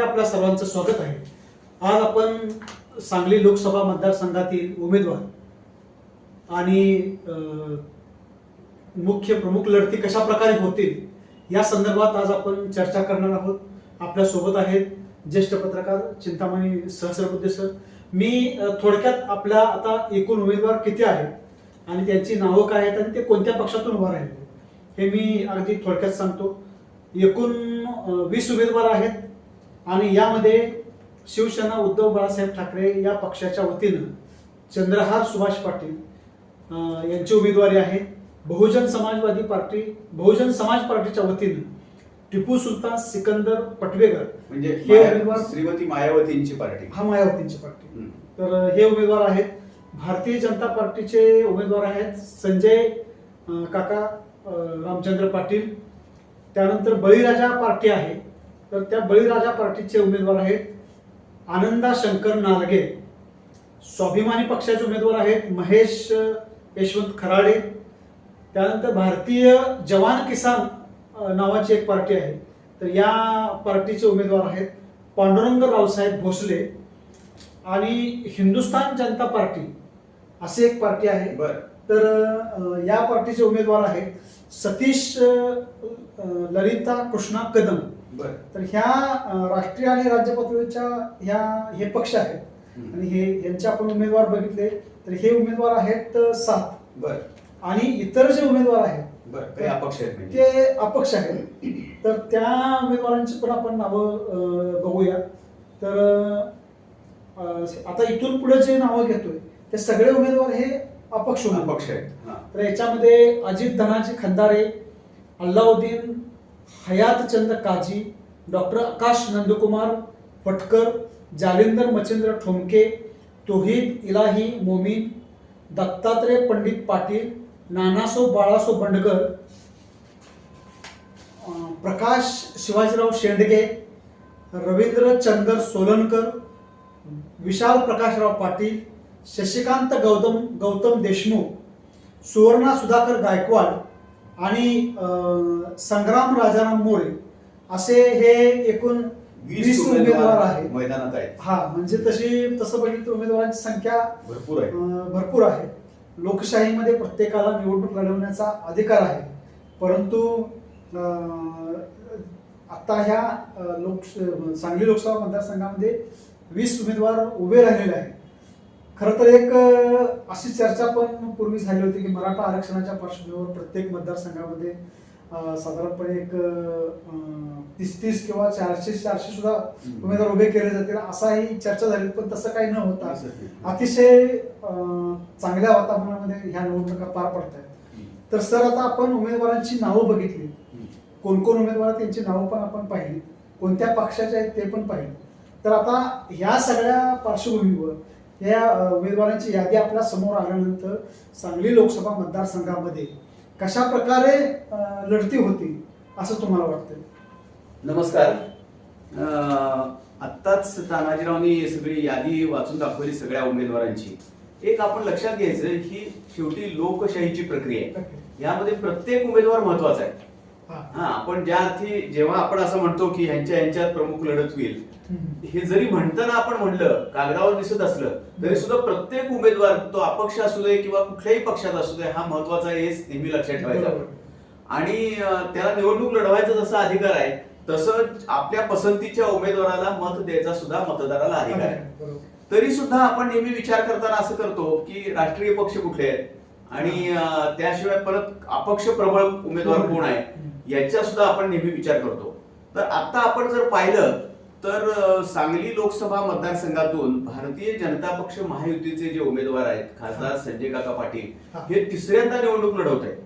मध्ये आपल्या सर्वांचं स्वागत आहे. आज आपण सांगली लोकसभा मतदारसंघातील उमेदवार आणि मुख्य प्रमुख लढती कशा प्रकारे होतील या संदर्भात आज आपण चर्चा करणार आहोत. आपल्यासोबत आहेत ज्येष्ठ पत्रकार चिंतामणी सहस्रबुद्धे सर. मी थोडक्यात आपल्या आता एकूण उमेदवार किती आहेत आणि त्यांची नावं काय आहेत आणि ते कोणत्या पक्षातून उभं राहिले हे मी अगदी थोडक्यात सांगतो. एकूण वीस उमेदवार आहेत. आणि यामध्ये शिवसेना उद्धव बाळासाहेब ठाकरे या पक्षाच्या वतीनं चंद्रहार सुभाष पाटील यांची उमेदवारी आहे. बहुजन समाजवादी पार्टी बहुजन समाज पार्टीच्या वतीनं टिपू सुलतान सिकंदर पटवेकर म्हणजे हे उमेदवार- श्रीमती मायावतींची पार्टी. हा मायावतींची पार्टी. तर हे उमेदवार आहेत. भारतीय जनता पार्टीचे उमेदवार आहेत संजय काका रामचंद्र पाटील. त्यानंतर बळीराजा पार्टी आहे. तर त्या बळीराजा पार्टीचे उमेदवार आहेत. आनंदा शंकर नालगे स्वाभिमानी पक्षाचे उमेदवार आहेत. महेश यशवंत खराडे. त्यानंतर भारतीय जवान किसान नावाची एक पार्टी आहे. तर या पार्टीचे उमेदवार आहेत पांडुरंग रावसाहेब भोसले आणि हिंदुस्थान जनता पार्टी अशी एक पार्टी आहे. बर. तर या पार्टीचे उमेदवार आहेत सतीश ललिता कृष्णा कदम. तर ह्या राष्ट्रीय आणि राज्य पातळीच्या ह्या हे पक्ष आहेत. आणि हे यांचे आपण उमेदवार बघितले. तर हे उमेदवार आहेत सात. बर. आणि इतर जे उमेदवार आहेत बर. काही अपक्ष आहेत म्हणजे. ते अपक्ष आहेत. तर त्या उमेदवारांची पण आपण नावं बघूया. तर आता इथून पुढे जे नावं घेतोय ते सगळे उमेदवार हे अपक्ष उमेदवार अपक्ष आहेत. तर याच्यामध्ये अजित धनाजी खंदारे अल्लाउद्दीन हयातचंद काजी डॉक्टर आकाश नंदकुमार फटकर जालिंदर मच्छिंद्र ठोमके तोहित इलाही मोमीन दत्तात्रय पंडित पाटील नानासो बाळासो बंडकर प्रकाश शिवाजीराव शेंडगे रवींद्र चंदर सोलनकर विशाल प्रकाशराव पाटील शशिकांत गौतम गौतम देशमुख सुवर्णा सुधाकर गायकवाड आणि संग्राम राजाराम मोरे असे हे एकूण वीस उमेदवार आहेत. मैदानात आहेत. हा म्हणजे तशी तसं बघितलं उमेदवारांची संख्या भरपूर आहे. भरपूर आहे. लोकशाहीमध्ये प्रत्येकाला निवडणूक लढवण्याचा अधिकार आहे. परंतु आता ह्या लोक सांगली लोकसभा मतदारसंघामध्ये वीस उमेदवार उभे राहिलेले आहेत. खरं तर एक अशी चर्चा पण पूर्वी झाली होती की मराठा आरक्षणाच्या पार्श्वभूमीवर प्रत्येक मतदारसंघामध्ये साधारणपणे एक तीस तीस किंवा चारशे चारशे सुद्धा. उमेदवार उभे केले जातील असाही चर्चा झाली पण तसं काही न होता अतिशय चांगल्या वातावरणामध्ये ह्या निवडणुका पार पडत आहेत तर सर आता आपण उमेदवारांची नावं बघितली. कोण कोण उमेदवार त्यांची नावं पण आपण पाहिली. कोणत्या पक्षाचे आहेत ते पण पाहिले. तर आता ह्या सगळ्या पार्श्वभूमीवर या उमेदवारांची यादी आपल्यासमोर आल्यानंतर सांगली लोकसभा मतदारसंघामध्ये कशा प्रकारे लढती होती असं तुम्हाला वाटतं नमस्कार. आत्ताच तानाजीरावनी सगळी यादी वाचून दाखवली सगळ्या उमेदवारांची. एक आपण लक्षात घ्यायचं ही शेवटी लोकशाहीची प्रक्रिया आहे. यामध्ये प्रत्येक उमेदवार महत्त्वाचा आहे. हा. आपण ज्या अर्थी जेव्हा आपण असं म्हणतो की ह्यांच्या ह्यांच्यात प्रमुख लढत होईल. हे जरी म्हणताना आपण म्हणलं कागदावर दिसत असलं तरी सुद्धा प्रत्येक उमेदवार तो अपक्ष असू दे किंवा कुठल्याही पक्षात असू दे हा महत्त्वाचा आहे हे नेहमी लक्षात ठेवायचा. आणि त्याला निवडणूक लढवायचा जसा अधिकार आहे तसं आपल्या पसंतीच्या उमेदवाराला मत द्यायचा सुद्धा मतदाराला अधिकार आहे. तरी सुद्धा आपण नेहमी विचार करताना असं करतो की राष्ट्रीय पक्ष कुठले आहेत आणि त्याशिवाय परत अपक्ष प्रबळ उमेदवार कोण आहे. याचा सुद्धा आपण नेहमी विचार करतो तर आता आपण जर पाहिलं तर सांगली लोकसभा मतदारसंघातून भारतीय जनता पक्ष महायुतीचे जे उमेदवार आहेत खासदार संजय काका पाटील हा. तिसऱ्यांदा निवडणूक लढवत आहेत.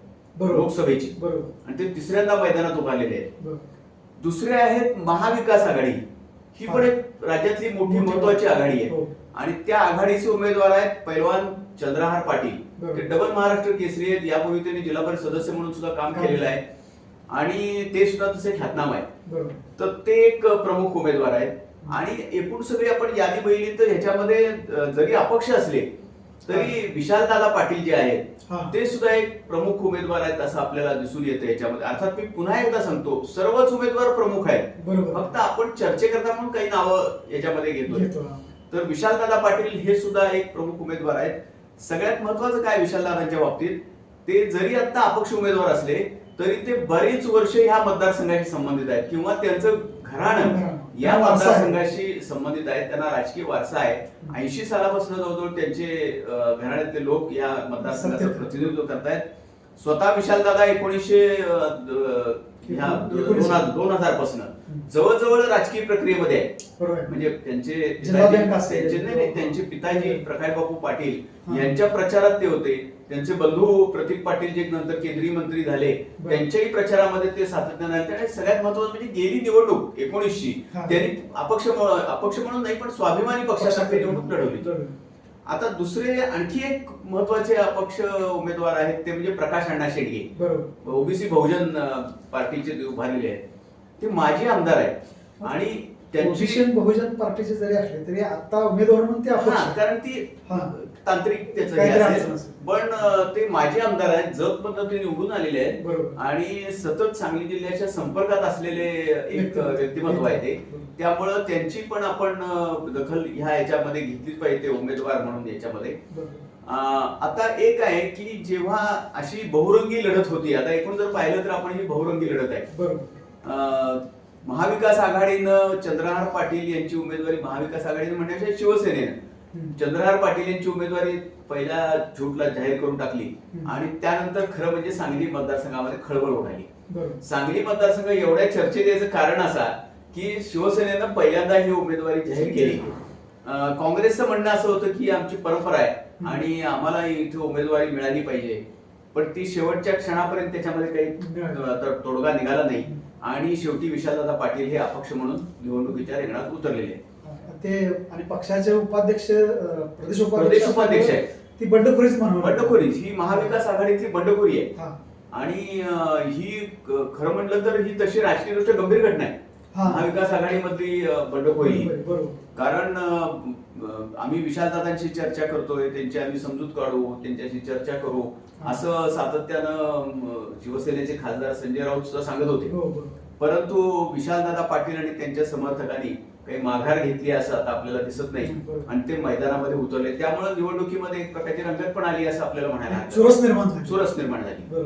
लोकसभेची. बरोबर. आणि ते तिसऱ्यांदा मैदानात उभारलेले आहेत. दुसरे आहेत महाविकास आघाडी. ही पण एक राज्यातली मोठी महत्वाची आघाडी आहे. हो. आणि त्या आघाडीचे उमेदवार आहेत पैलवान चंद्रहार पाटील. ते डबल महाराष्ट्र केसरी आहेत. यापूर्वी त्यांनी जिल्हा परिषद सदस्य म्हणून सुद्धा काम केलेलं आहे. आणि ते सुद्धा तसे ख्यातनाम आहे बरोबर. तर ते एक प्रमुख उमेदवार आहेत. आणि एकूण सगळी आपण यादी बघितली तर ह्याच्यामध्ये जरी अपक्ष असले तरी विशाल दादा पाटील जे आहेत ते सुद्धा एक प्रमुख उमेदवार आहेत असं आपल्याला दिसून येतं याच्यामध्ये. अर्थात मी पुन्हा एकदा सांगतो सर्वच उमेदवार प्रमुख आहेत. फक्त आपण चर्चेकरता म्हणून काही नावं याच्यामध्ये घेतोय. घेतो. तर विशालदादा पाटील हे सुद्धा एक प्रमुख उमेदवार आहेत. सगळ्यात महत्वाचं काय विशालदादांच्या बाबतीत? ते जरी आता अपक्ष उमेदवार असले तरी ते बरीच वर्ष ह्या मतदारसंघाशी संबंधित आहेत किंवा त्यांचं घराणं. या आहे. मतदारसंघाशी संबंधित आहेत त्यांना राजकीय वारसा आहे ऐंशी सालापासून जवळजवळ त्यांचे घराण्यातले लोक या मतदारसंघाचं. प्रतिनिधित्व करतायत स्वतः विशालदादा एकोणीसशे अं, द- ह्या एकोणीसशे. दोन हजारपासून जवळजवळ राजकीय प्रक्रियेमध्ये आहे. म्हणजे त्यांचे. त्यांचे नाही, नाही, त्यांचे पिताजी प्रकाश बापू पाटील. यांच्या प्रचारात ते होते त्यांचे बंधू प्रतीक पाटील जे नंतर केंद्रीय मंत्री झाले. त्यांच्याही प्रचारामध्ये ते सातत्याने आले आणि सगळ्यात महत्वाचं म्हणजे गेली निवडणूक एकोणीसशी. त्यांनी अपक्ष अपक्ष म्हणून नाही पण स्वाभिमानी पक्षातर्फे निवडणूक लढवली. आता दुसरे आणखी एक महत्त्वाचे अपक्ष उमेदवार आहेत ते म्हणजे प्रकाश अण्णा शेडगे बरोबर ओबीसी बहुजन पार्टीचे उभारलेले आहेत ते माजी आमदार आहेत आणि त्यांची बहुजन पार्टीचे जरी असले तरी आता उमेदवार म्हणून ते. कारण ती. तांत्रिक त्याचं हे काहीतरी असेल. अडचण असेल. पण अं, ते माजी आमदार आहेत जत पद्धतीने निवडून आलेले आहेत बरोबर आणि सतत सांगली जिल्ह्याच्या संपर्कात असलेले एक व्यक्तिमत्व. व्यक्तिमत्व आहे ते. त्यामुळं त्यांची पण आपण अं, दखल ह्या याच्यामध्ये घेतलीच पाहिजे उमेदवार म्हणून याच्यामध्ये बरोबर अं, आता एक आहे की जेव्हा अशी बहुरंगी लढत होती आता एकूण जर पाहिलं तर आपण ही बहुरंगी लढत आहे बरोबर अं, महाविकास आघाडीनं चंद्रहार पाटील यांची उमेदवारी महाविकास आघाडीनं म्हणण्यापेक्षा शिवसेनेनं. चंद्रहार पाटील यांची उमेदवारी पहिल्या झूटला जाहीर करून टाकली. आणि त्यानंतर खरं म्हणजे सांगली मतदारसंघामध्ये खळबळ उडाली. सांगली मतदारसंघ एवढ्या चर्चेत याचं कारण असा की शिवसेनेनं पहिल्यांदा ही उमेदवारी जाहीर केली. काँग्रेसचं म्हणणं असं होतं की आमची परंपरा आहे आणि आम्हाला इथे उमेदवारी मिळाली पाहिजे. पण ती शेवटच्या क्षणापर्यंत त्याच्यामध्ये काही तोडगा निघाला नाही. आणि शेवटी विशालदादा पाटील हे अपक्ष म्हणून निवडणुकीच्या रिंगणात उतरलेले ते आणि पक्षाचे उपाध्यक्ष प्रदेश प्रदेश उपाध्यक्ष आहेत. ती बंडखोरीच म्हणून बंडखोरी ही महाविकास आघाडीतली बंडखोरी आहे. हा. आणि ही खरं म्हटलं तर ही तशी राजकीय दृष्ट्या गंभीर घटना आहे. महाविकास आघाडीमधली बंडखोरी. कारण आम्ही विशालदादांशी चर्चा करतोय त्यांची आम्ही समजूत काढू त्यांच्याशी चर्चा करू. असं सातत्यानं शिवसेनेचे खासदार संजय राऊत सुद्धा सांगत होते. हो परंतु विशालदादा पाटील आणि त्यांच्या समर्थकांनी काही माघार घेतली असं आता आपल्याला दिसत नाही. आणि ते मैदानामध्ये उतरले त्यामुळे निवडणुकीमध्ये एक प्रकारची रंगत पण आली असं आपल्याला म्हणायला चुरस निर्माण. चुरस निर्माण झाली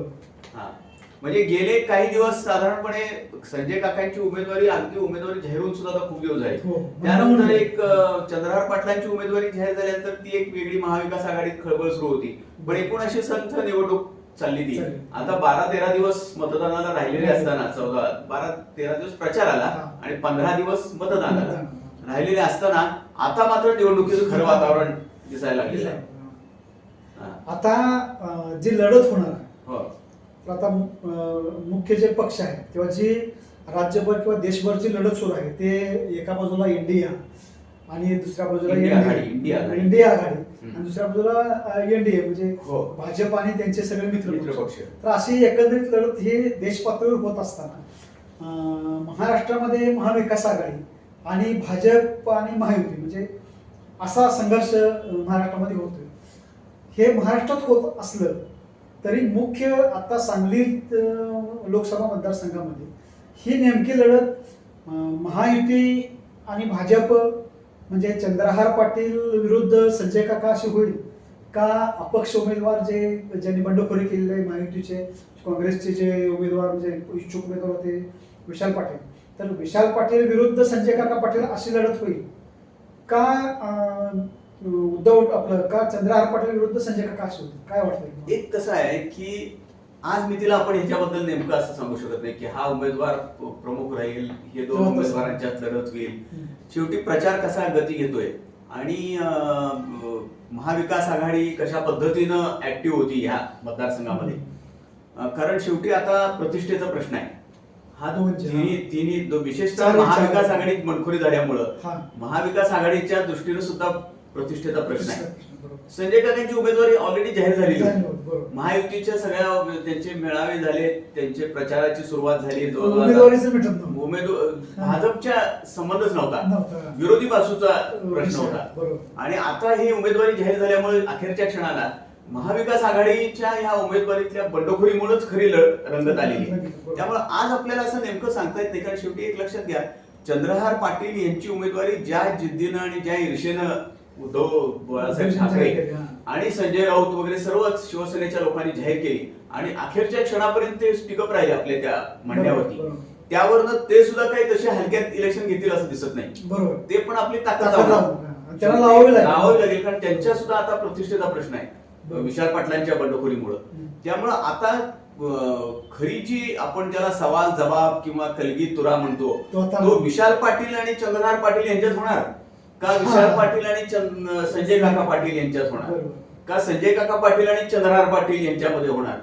हा. म्हणजे गेले काही दिवस साधारणपणे संजय काकांची उमेदवारी अगदी उमेदवारी जाहीर होऊन सुद्धा खूप दिवस झाले हो. त्यानंतर एक चंद्रहार पाटलांची उमेदवारी जाहीर झाल्यानंतर ती एक वेगळी महाविकास आघाडीत खळबळ सुरू होती पण एकूण अशी संथ निवडणूक चालली ती चालली. आता बारा तेरा दिवस मतदानाला राहिलेले असताना चौदा बारा तेरा दिवस प्रचाराला हा. आणि पंधरा दिवस मतदानाला मतदान. राहिलेले असताना आता मात्र निवडणुकीचं खरं वातावरण दिसायला लागलेलं आहे हा. आता अं, जी लढत होणार आहे हो तर आता अं, मुख्य जे पक्ष आहेत किंवा जी राज्यभर किंवा देशभरची लढत सुरू आहे ते एका बाजूला इंडिया आणि दुसऱ्या बाजूला इंडिया. आघाडी, इंडिया आघाडी. इंडिया आघाडी. आणि दुसऱ्या बाजूला एनडीए म्हणजे हो. भाजप आणि त्यांचे सगळे मित्र मित्र पक्ष. तर अशी एकंदरीत लढत ही देश पातळीवर होत असताना अं, महाराष्ट्रामध्ये महाविकास आघाडी आणि भाजप आणि महायुती म्हणजे असा संघर्ष अं, महाराष्ट्रामध्ये होतोय हे महाराष्ट्रात होत असलं तरी मुख्य आता सांगलीत अं, लोकसभा मतदारसंघामध्ये ही नेमकी लढत अं, महायुती आणि भाजप म्हणजे चंद्रहार पाटील विरुद्ध संजय काका अशी होईल का अपक्ष उमेदवार जे ज्यांनी बंडखोरी केलेले आहे महायुतीचे काँग्रेसचे जे उमेदवार म्हणजे इच्छुक उमेदवार होते विशाल पाटील. तर विशाल पाटील विरुद्ध संजय काका पाटील अशी लढत होईल. का उद्धव आपलं का चंद्रहार पाटील विरुद्ध संजय काका अशी होईल काय वाटतं एक कसं आहे की आज मी तिला आपण ह्याच्याबद्दल नेमकं असं सांगू शकत नाही की हा उमेदवार प्रमुख राहील हे दोन. उमेदवारांच्यात लढत होईल. शेवटी प्रचार कसा गती घेतोय आणि महाविकास आघाडी कशा पद्धतीनं ऍक्टिव्ह होती ह्या मतदारसंघामध्ये कारण शेवटी आता प्रतिष्ठेचा प्रश्न आहे हा दोनचे, तिन्ही तिन्ही दो- विशेषतः महाविकास. आघाडीत मनखोरी झाल्यामुळं महाविकास आघाडीच्या दृष्टीनं सुद्धा प्रतिष्ठेचा प्रश्न आहे. संजय काकांची उमेदवारी ऑलरेडी जाहीर. बरोबर. महायुतीच्या सगळ्या त्यांचे मेळावे झाले त्यांचे प्रचाराची सुरुवात झाली. भाजपच्या संबंधच नव्हता. विरोधी बाजूचा प्रश्न होता. आणि आता ही उमेदवारी जाहीर झाल्यामुळे अखेरच्या क्षणाला महाविकास आघाडीच्या ह्या उमेदवारीतल्या बंडखोरीमुळेच खरी रंगत आलेली. त्यामुळे आज आपल्याला असं नेमकं सांगता येत नाही. कारण शेवटी एक लक्षात घ्या चंद्रहार पाटील यांची उमेदवारी ज्या जिद्दीनं आणि ज्या ईर्षेनं उद्धव बाळासाहेब ठाकरे. आणि संजय राऊत वगैरे सर्वच शिवसेनेच्या लोकांनी जाहीर केली आणि अखेरच्या क्षणापर्यंत ते स्पीकअप राहिले आपल्या त्या म्हणण्यावरती. त्यावरनं ते सुद्धा काही तसे हलक्यात इलेक्शन घेतील असं दिसत नाही बरोबर ते पण आपली ताकद लावावी लागेल. लावावी लागेल कारण त्यांच्या सुद्धा आता प्रतिष्ठेचा प्रश्न आहे. विशाल पाटलांच्या बंडखोरीमुळं. त्यामुळं आता खरी जी आपण ज्याला सवाल जबाब किंवा कलगी तुरा म्हणतो तो विशाल पाटील आणि चंद्रहार पाटील यांच्यात होणार का विशाल पाटील आणि चंद- संजय काका पाटील यांच्यात होणार? बरोबर. का संजय काका पाटील आणि चंद्रहार पाटील यांच्यामध्ये होणार?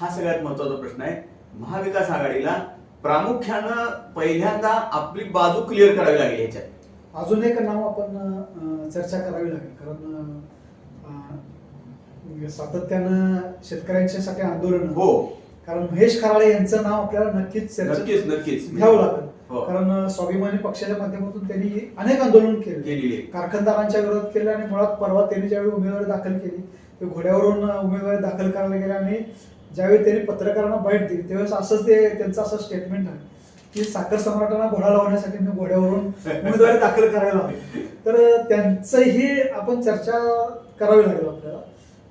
हा सगळ्यात महत्त्वाचा प्रश्न आहे. महाविकास आघाडीला प्रामुख्यानं पहिल्यांदा आपली बाजू क्लिअर करावी लागेल ह्याच्यात अजून एक नाव आपण अं, चर्चा करावी लागेल. कारण अं, सातत्यानं शेतकऱ्यांच्यासाठी आंदोलन हो. कारण महेश खराळे यांचं नाव आपल्याला नक्कीच चर्चेत नक्कीच नक्कीच. घ्यावं हो. कारण स्वाभिमानी पक्षाच्या माध्यमातून त्यांनी अनेक आंदोलन केले केलेली आहे. कारखानदारांच्या विरोधात केले आणि मुळात परवा त्यांनी ज्यावेळी उमेदवारी दाखल केली ते घोड्यावरून उमेदवारी दाखल करायला गेले आणि ज्यावेळी त्यांनी पत्रकारांना बाईट दिली त्यावेळेस असंच ते त्यांचं असं स्टेटमेंट आहे की साखर सम्राटांना घोडा लावण्यासाठी मी घोड्यावरून उमेदवारी दाखल करायला हवी तर त्यांचंही आपण चर्चा करावी लागेल आपल्याला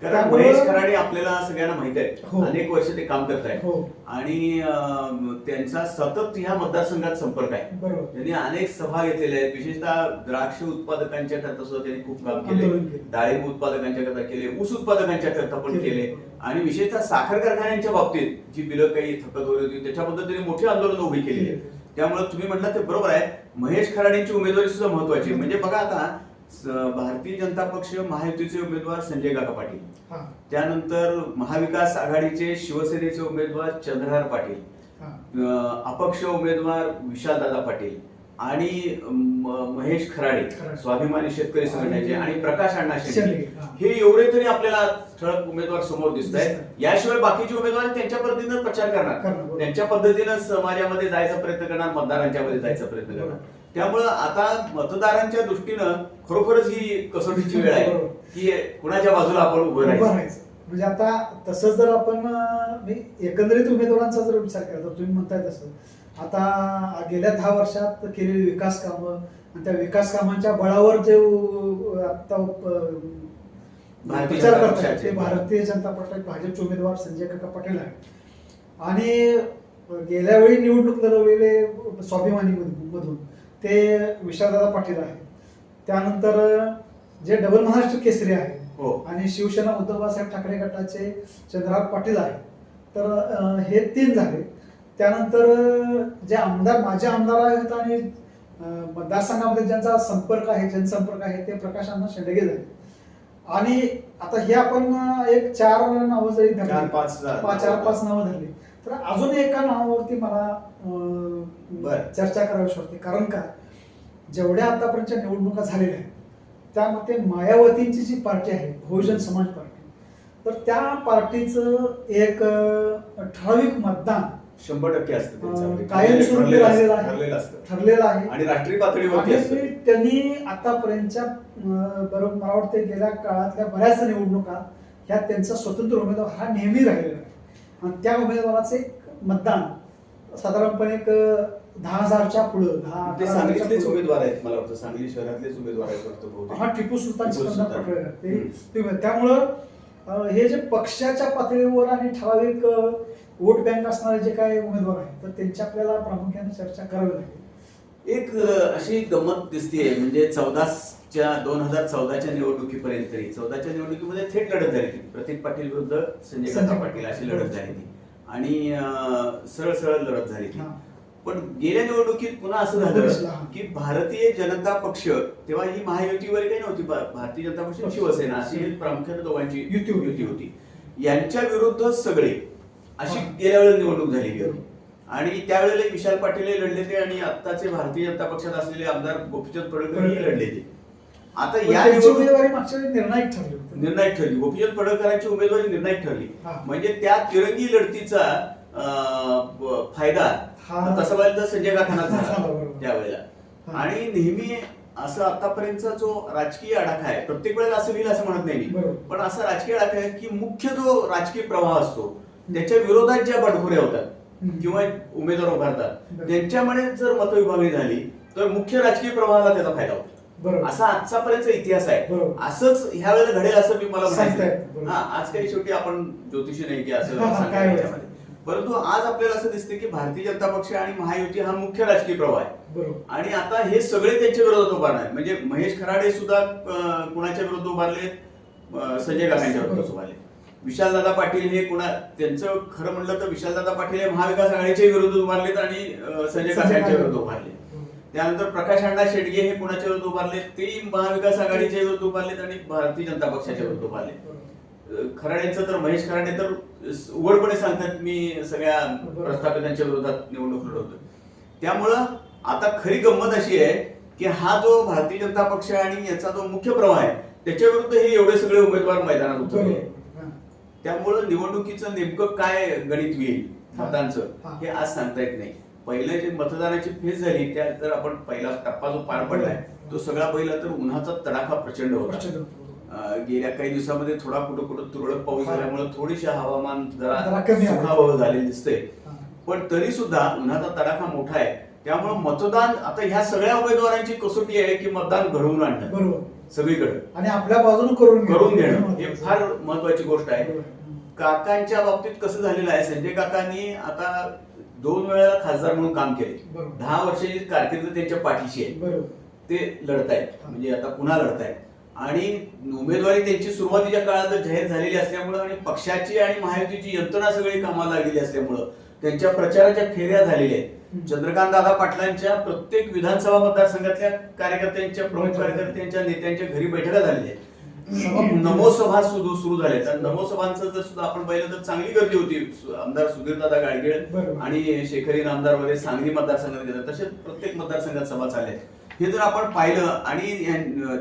कारण महेश खराडे आपल्याला सगळ्यांना माहीत हो. आहे अनेक वर्ष ते काम करत आहेत. हो. आणि त्यांचा सतत ह्या मतदारसंघात संपर्क आहे. त्यांनी अनेक सभा घेतलेल्या आहेत. विशेषतः द्राक्ष उत्पादकांच्या करता सुद्धा त्यांनी खूप काम केले. डाळिंब उत्पादकांच्या करता केले. ऊस उत्पादकांच्या करता पण केले. आणि विशेषतः साखर कारखान्यांच्या बाबतीत जी बिलं काही थकत वगैरे होती त्याच्याबद्दल त्यांनी मोठी आंदोलन उभी केली केली. त्यामुळे तुम्ही म्हटलं ते बरोबर आहे. महेश खराडेंची उमेदवारी सुद्धा महत्वाची आहे. म्हणजे बघा आता भारतीय जनता पक्ष महायुतीचे उमेदवार संजय काका पाटील त्यानंतर महाविकास आघाडीचे शिवसेनेचे उमेदवार चंद्रहार पाटील अपक्ष उमेदवार विशालदादा पाटील आणि महेश खराडे. स्वाभिमानी शेतकरी संघटनेचे आणि प्रकाश अण्णा शेंडे, हा. एवढे तरी आपल्याला ठळक उमेदवार समोर दिसत आहेत. याशिवाय बाकीचे उमेदवार त्यांच्या पद्धतीनं प्रचार करणार. त्यांच्या पद्धतीनं समाजामध्ये जायचा प्रयत्न करणार मतदारांच्या मध्ये जायचा प्रयत्न करणार. त्यामुळं आता मतदारांच्या दृष्टीनं खरोखरच ही कसोटीची वेळ आहे. की कुणाच्या बाजूला आपण उभं राहायचं म्हणजे आता तसं जर आपण मी एकंदरीत उमेदवारांचा जर विचार केला तर तुम्ही म्हणताय तसं आता गेल्या दहा वर्षात केलेली विकास कामं आणि त्या विकास कामांच्या बळावर जे आता विचार पक्षाचे. ते भारतीय जनता पक्ष भाजपचे उमेदवार संजय काका पाटील आहेत आणि गेल्या वेळी निवडणूक लढवलेले स्वाभिमानी मधून ते विशालदादा पाटील आहेत. त्यानंतर जे डबल महाराष्ट्र केसरी आहे हो. आणि शिवसेना उद्धव बाळासाहेब ठाकरे गटाचे चंद्रहार पाटील आहेत. तर अं, हे तीन झाले. त्यानंतर जे आमदार माझे आमदार आहेत आणि अं, मतदारसंघामध्ये ज्यांचा संपर्क आहे जनसंपर्क आहे ते प्रकाश अण्णा शेंडगे झाले. आणि आता हे आपण अं, एक चार नावं जरी धरली. चार पाच पाच चार पाच नावं धरली. तर अजून एका नावावरती मला. चर्चा करावीशी वाटते. कारण का? जेवढ्या आतापर्यंतच्या निवडणुका झालेल्या आहेत त्यामध्ये मायावतींची जी पार्टी आहे बहुजन समाज पार्टी तर त्या पार्टीचं एक ठराविक मतदान शंभर टक्के असतं ठरलेलं आहे. असतं. ठरलेलं आहे. आणि राष्ट्रीय असतं. त्यांनी आतापर्यंतच्या बरोबर मला वाटतं गेल्या काळातल्या बऱ्याच निवडणुका ह्या त्यांचा स्वतंत्र उमेदवार हा नेहमी राहिलेला आहे. आणि त्या उमेदवाराचे एक मतदान साधारणपणे एक दहा हजारच्या पुढं दहा ते सांगलीतलेच. उमेदवार आहेत मला वाटतं सांगली शहरातलेच उमेदवार आहेत वाटतं बहुतेक. हा टिपू सुलतानचे टिपू त्यांना सुलतान. ते त्यामुळं अं, हे जे पक्षाच्या पातळीवर आणि ठराविक अं, वोट बँक असणारे जे काही उमेदवार आहेत तर त्यांची आपल्याला प्रामुख्याने चर्चा करावी लागेल एक अशी गंमत दिसतीये म्हणजे चौदाच्या दोन हजार चौदाच्या निवडणुकीपर्यंत तरी चौदाच्या निवडणुकीमध्ये थेट लढत झाली ती प्रतीक पाटील विरुद्ध संजय काका पाटील अशी लढत झाली ती आणि सरळ सरळ लढत झाली ती. पण गेल्या निवडणुकीत पुन्हा असं झालं. की भारतीय जनता पक्ष तेव्हा ही महायुती वगैरे काही नव्हती भारतीय जनता पक्ष शिवसेना अशी प्रामुख्याने दोघांची युती होती. युती होती यांच्या विरुद्ध सगळे अशी. गेल्या वेळेला निवडणूक झालेली. होती आणि त्यावेळेला विशाल पाटील हे लढले ते आणि आत्ताचे भारतीय जनता पक्षात असलेले आमदार गोपीचंद पडळकर हे लढले ते आता या उमेदवारी मागच्या निर्णायक ठरली निर्णायक ठरली गोपीचंद पडळकरांची उमेदवारी निर्णायक ठरली. म्हणजे त्या तिरंगी लढतीचा फायदा हा- तसं पाहिलं तर संजय काकांनाच हा, झाला. त्यावेळेला. आणि नेहमी असं आतापर्यंतचा जो राजकीय आडाखा आहे प्रत्येक वेळेला असं होईल असं म्हणत नाही. पण असा राजकीय आडाखा आहे की मुख्य जो राजकीय प्रवाह असतो त्याच्या विरोधात ज्या बंडखोऱ्या होतात. किंवा उमेदवार उभारतात. त्यांच्यामुळे जर मतविभागणी झाली तर मुख्य राजकीय प्रवाहाला त्याचा फायदा होतो. असा आजचापर्यंत इतिहास आहे. असंच ह्या वेळेला घडेल असं मी मला. म्हणायचं. हा आज काही शेवटी आपण ज्योतिषी नाही की असं. परंतु आज आपल्याला असं दिसतं की भारतीय जनता पक्ष आणि महायुती हा मुख्य राजकीय प्रवाह आहे. आणि आता हे सगळे त्यांच्या विरोधात उभारणार म्हणजे महेश खराडे सुद्धा कुणाच्या विरुद्ध उभारले संजय काकांच्या विरुद्ध उभारले विशालदादा पाटील हे कुणा त्यांचं खरं म्हणलं तर विशालदादा पाटील हे महाविकास आघाडीच्या विरुद्ध उभारलेत आणि संजय काकांच्या विरुद्ध उभारले त्यानंतर प्रकाश अण्णा शेडगे हे कुणाच्या विरुद्ध उभारले ते महाविकास आघाडीच्या विरुद्ध उभारलेत आणि भारतीय जनता पक्षाच्या विरुद्ध उभारले खराडेंचं तर महेश खराडे तर उघडपणे सांगतात मी सगळ्या प्रस्थापितांच्या विरोधात निवडणूक लढवतो त्यामुळं आता खरी गंमत अशी आहे की हा जो भारतीय जनता पक्ष आणि याचा जो मुख्य प्रवाह आहे त्याच्या विरुद्ध हे एवढे सगळे उमेदवार मैदानात उतरले. त्यामुळं निवडणुकीचं नेमकं काय गणित होईल हा. मतांचं हा. हे आज सांगता येत नाही पहिले जे मतदानाची फेज झाली त्या जर आपण पहिला टप्पा जो पार पडलाय तो सगळा पहिला तर उन्हाचा तडाखा प्रचंड होता गेल्या काही दिवसामध्ये थोडा कुठं कुठं तुरळक पाऊस हा. झाल्यामुळे थोडीशी हवामान जरा. सुखावह झालेलं दिसतंय हा. पण तरी सुद्धा उन्हाचा तडाखा मोठा आहे त्यामुळे मतदान आता ह्या सगळ्या उमेदवारांची कसोटी आहे की मतदान घडवून आणणं बरोबर सगळीकडे आणि आपल्या बाजूने करून घेणं. करून घेणं. हे फार महत्वाची गोष्ट आहे. काकांच्या बाबतीत कसं झालेलं आहे संजय काकांनी आता दोन वेळा खासदार म्हणून काम केले बरोबर. दहा वर्षाची कारकीर्द त्यांच्या पाठीशी आहे बरोबर ते लढतायत. म्हणजे आता पुन्हा लढतायत आणि उमेदवारी त्यांची सुरुवातीच्या काळात जाहीर झालेली असल्यामुळं आणि पक्षाची आणि महायुतीची यंत्रणा सगळी कामाला लागलेली असल्यामुळं त्यांच्या प्रचाराच्या फेऱ्या झालेल्या आहेत. चंद्रकांत दादा पाटलांच्या प्रत्येक विधानसभा मतदारसंघातल्या कार्यकर्त्यांच्या प्रमुख. कार्यकर्त्यांच्या नेत्यांच्या घरी बैठका झालेल्या आहेत सभा नमो सभा सुरू सुरू झाल्या. तर नमो सभांचं जर सुद्धा आपण पाहिलं तर चांगली गर्दी होती. आमदार सुधीरदादा गाडगीळ. आणि शेखरी आमदारमध्ये सांगली मतदारसंघात गेलं. तसेच प्रत्येक मतदारसंघात सभा चालल्या हे जर आपण पाहिलं आणि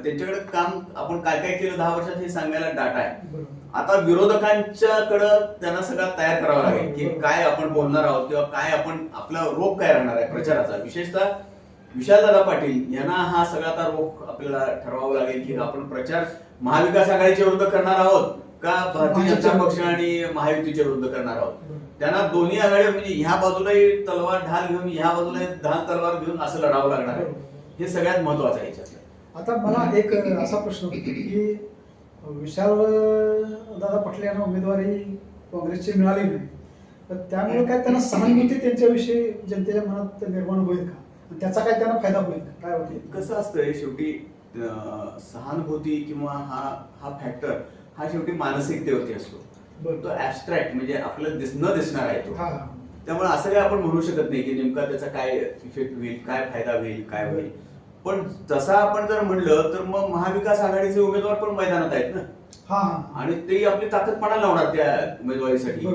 त्यांच्याकडे काम आपण काय काय केलं दहा वर्षात हे सांगायला डाटा आहे. आता विरोधकांच्याकडं त्यांना सगळं तयार करावं लागेल की. काय आपण बोलणार आहोत किंवा काय आपण आपला रोग काय राहणार आहे प्रचाराचा. विशेषतः विशालदादा पाटील यांना हा सगळा आता रोग आपल्याला ठरवावं लागेल की आपण प्रचार महाविकास आघाडीच्या विरुद्ध करणार आहोत का भारतीय जनता पक्ष आणि महायुतीच्या विरुद्ध करणार आहोत. त्यांना दोन्ही आघाड्या म्हणजे ह्या बाजूलाही तलवार ढाल घेऊन ह्या बाजूला ढाल तलवार घेऊन असं लढावं लागणार आहे. हे सगळ्यात महत्वाचं आहे याच्यातलं. आता मला एक असा प्रश्न होतो की विशाल दादा पाटील यांना उमेदवारी काँग्रेसची मिळाली नाही. तर त्यामुळे काय त्यांना सहानुभूती त्यांच्याविषयी जनतेच्या मनात निर्माण होईल का? त्याचा काय त्यांना फायदा होईल काय वाटेल कसं असतंय शेवटी? सहानुभूती किंवा हा हा फॅक्टर हा शेवटी मानसिकतेवरती असतो. तो ऍबस्ट्रॅक्ट म्हणजे आपल्याला दिस न दिसणार आहे तो. त्यामुळे असं काही आपण म्हणू शकत नाही की नेमका त्याचा काय इफेक्ट होईल काय फायदा होईल काय होईल. पण तसा आपण जर म्हणलं तर मग महाविकास आघाडीचे उमेदवार पण मैदानात आहेत ना. आणि ते आपली ताकद पणा लावणार त्या उमेदवारीसाठी.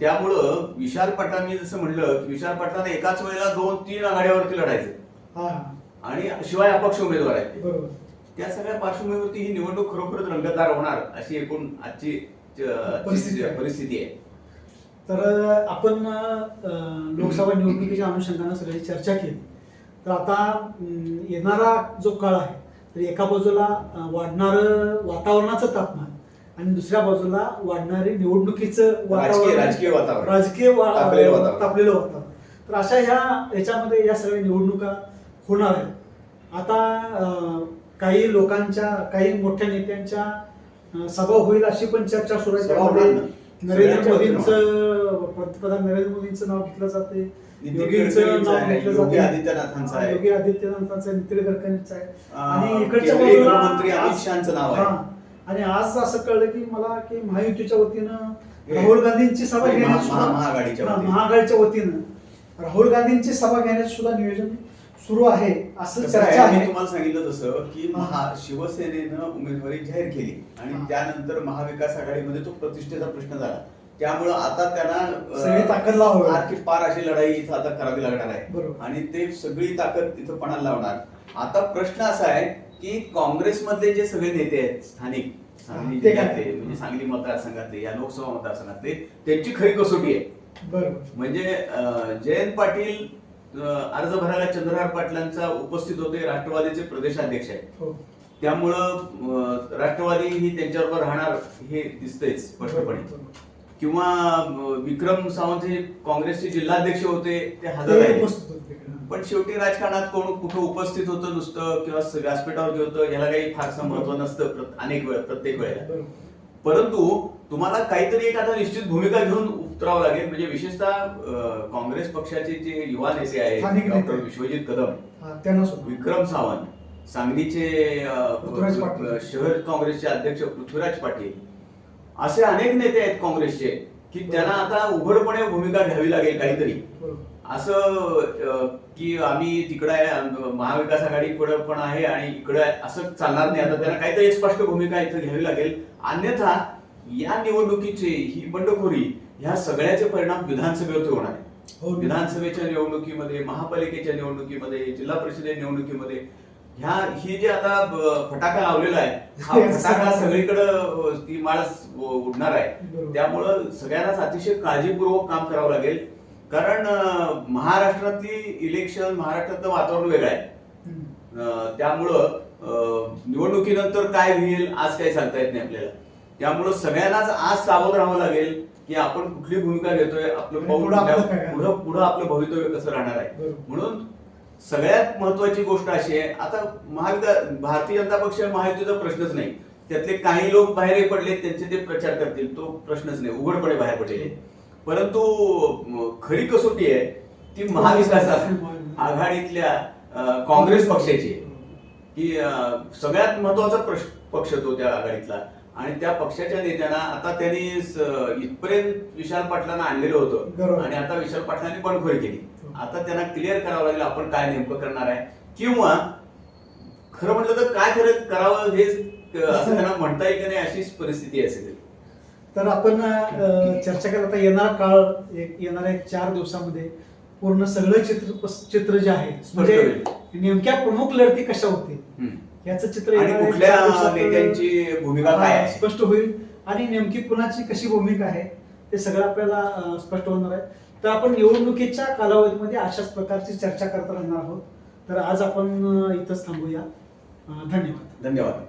त्यामुळं विशाल पाटा मी जसं म्हणलं की विशाल पाटलाने एकाच वेळेला दोन तीन आघाड्यावरती लढायचं. आणि शिवाय अपक्ष उमेदवार आहेत. बरोबर त्या सगळ्या पार्श्वभूमीवरती ही निवडणूक खरोखरच रंगतदार होणार अशी एकूण आजची परिस्थिती आहे. परिस्थिती आहे तर आपण अं, लोकसभा निवडणुकीच्या अनुषंगानं सगळी चर्चा केली तर आता येणारा जो काळ आहे तर एका बाजूला अं, वाढणारं वातावरणाचं तापमान आणि दुसऱ्या बाजूला वाढणारे निवडणुकीचं राजकीय- राजकीय वातावरण. राजकीय वा- तापलेलं वातावरण. तापलेलं वातावरण तर अशा ह्या ह्याच्यामध्ये या सगळ्या निवडणुका होणार आहेत आता काही लोकांच्या काही मोठ्या नेत्यांच्या सभा होईल अशी पण चर्चा सुरू आहे. नरेंद्र मोदींचं पंतप्रधान नरेंद्र मोदींचं नाव घेतलं जाते योगींचं नाव घेतलं योगी जाते आदित्यनाथांचं आहे. योगी आदित्यनाथांचं नितीन गडकरींचं आहे आणि इकडच्या अमित शहाचं नाव आहे. आणि आज असं कळलं की मला की महायुतीच्या वतीनं राहुल गांधींची सभा वतीनं. महाआघाडीच्या वतीनं राहुल गांधींची सभा घेण्याचं सुद्धा नियोजन सुरू आहे असं कसं चर्चा आहे, मी आहे तुम्हाला सांगितलं तसं की. महा शिवसेनेनं उमेदवारी जाहीर केली आणि हा. त्यानंतर महाविकास आघाडीमध्ये तो प्रतिष्ठेचा प्रश्न झाला त्यामुळं आता त्यांना अं, सगळी ताकद लावावी. फार की पार अशी लढाई इथं आता करावी लागणार आहे बरोबर. आणि ते सगळी ताकद तिथं पणाला लावणार आता प्रश्न असा आहे की काँग्रेसमधले जे सगळे नेते आहेत स्थानिक सांगली ते काय? जिल्ह्यातले म्हणजे सांगली मतदारसंघातले या लोकसभा मतदारसंघातले त्यांची खरी कसोटी आहे बरोबर म्हणजे अं, जयंत पाटील अर्ज भरायला चंद्रहार पाटलांचा उपस्थित होते राष्ट्रवादीचे प्रदेशाध्यक्ष आहेत हो त्यामुळं राष्ट्रवादी ही त्यांच्याबरोबर राहणार हे दिसतंय स्पष्टपणे बरोबर. किंवा अं, विक्रम सावंत हे काँग्रेसचे जिल्हाध्यक्ष होते ते हजर ते राहिले उपस्थित होते तिकडे. पण शेवटी राजकारणात कोण कुठं उपस्थित होतं नुसतं किंवा व्यासपीठावर होतं याला काही फारसं महत्त्व नसतं अनेक वेळ प्रत्येक वेळेला. परंतु तुम्हाला काहीतरी एक आता निश्चित भूमिका घेऊन उतरावं लागेल म्हणजे विशेषतः काँग्रेस पक्षाचे जे युवा नेते आहेत. डॉक्टर विश्वजित कदम त्यांना विक्रम सावंत सांगलीचे. शहर काँग्रेसचे अध्यक्ष पृथ्वीराज पाटील असे अनेक नेते आहेत काँग्रेसचे की त्यांना आता उघडपणे भूमिका घ्यावी लागेल काहीतरी. असं की आम्ही तिकडे आहे, महाविकास आघाडी पुढे पण आहे आणि इकडे असं चालणार नाही. आता त्यांना काहीतरी स्पष्ट भूमिका इथं घ्यावी लागेल. अन्यथा या निवडणुकीचे ही बंडखोरी ह्या सगळ्याचे परिणाम विधानसभेवरती होणार आहे. हो विधानसभेच्या निवडणुकीमध्ये महापालिकेच्या निवडणुकीमध्ये जिल्हा परिषदे निवडणुकीमध्ये ह्या ही जे आता फटाका लावलेला आहे हा फटाका सगळीकडे ती माळस उडणार आहे. त्यामुळं सगळ्यांनाच अतिशय काळजीपूर्वक काम करावं लागेल. कारण महाराष्ट्रातली इलेक्शन महाराष्ट्रातलं वातावरण वेगळं आहे. त्यामुळं निवडणुकीनंतर काय होईल आज काही सांगता येत नाही आपल्याला. त्यामुळं सगळ्यांनाच आज सावध राहावं लागेल की आपण कुठली भूमिका घेतोय आपलं पुढं? पुढं आपलं भवितव्य कसं राहणार आहे. म्हणून सगळ्यात महत्वाची गोष्ट अशी आहे आता महाविका भारतीय जनता पक्ष महायुतीचा प्रश्नच नाही. त्यातले काही लोक बाहेर पडले त्यांचे ते प्रचार करतील तो प्रश्नच नाही. उघडपणे बाहेर पडलेले. परंतु खरी कसोटी आहे ती महाविकास आघाडीतल्या काँग्रेस पक्षाची की सगळ्यात महत्त्वाचा पक्ष तो त्या आघाडीतला. आणि त्या पक्षाच्या नेत्यांना आता त्यांनी इथपर्यंत विशाल पाटलांना आणलेलं होतं. आणि आता विशाल पाटलांनी बंडखोरी केली. हो. आता त्यांना क्लिअर करावं लागेल आपण काय नेमकं करणार आहे. किंवा खरं म्हटलं तर काय खरं करावं हे असं त्यांना म्हणता येईल की नाही अशीच परिस्थिती असेल. तर आपण चर्चा केला. आता येणारा काळ एक येणाऱ्या एक चार दिवसामध्ये पूर्ण सगळं चित्र चित्र जे आहे म्हणजे. नेमक्या प्रमुख लढती कशा होतील. याचं चित्र कुठल्या भूमिका काय? स्पष्ट होईल. आणि नेमकी कुणाची कशी भूमिका आहे ते सगळं आपल्याला स्पष्ट होणार आहे. तर आपण निवडणुकीच्या कालावधीमध्ये अशाच प्रकारची चर्चा करत राहणार आहोत. तर आज आपण इथंच थांबूया. धन्यवाद. धन्यवाद.